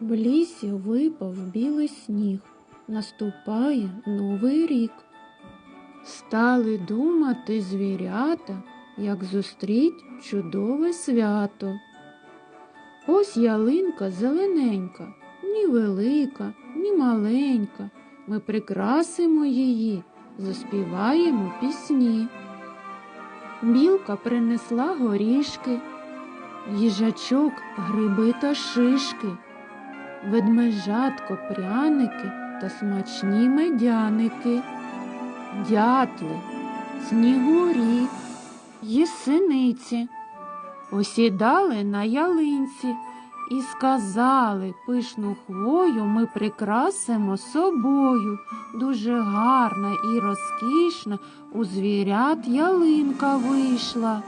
В лісі випав білий сніг, наступає новий рік. Стали думати звірята, як зустріть чудове свято. Ось ялинка зелененька, ні велика, ні маленька. Ми прикрасимо її, заспіваємо пісні. Білка принесла горішки, їжачок гриби та шишки, ведмежатко пряники та смачні медяники, дятли, снігурі, єсениці. Осідали на ялинці і сказали, пишну хвою ми прикрасимо собою. Дуже гарна і розкішна у звірят ялинка вийшла.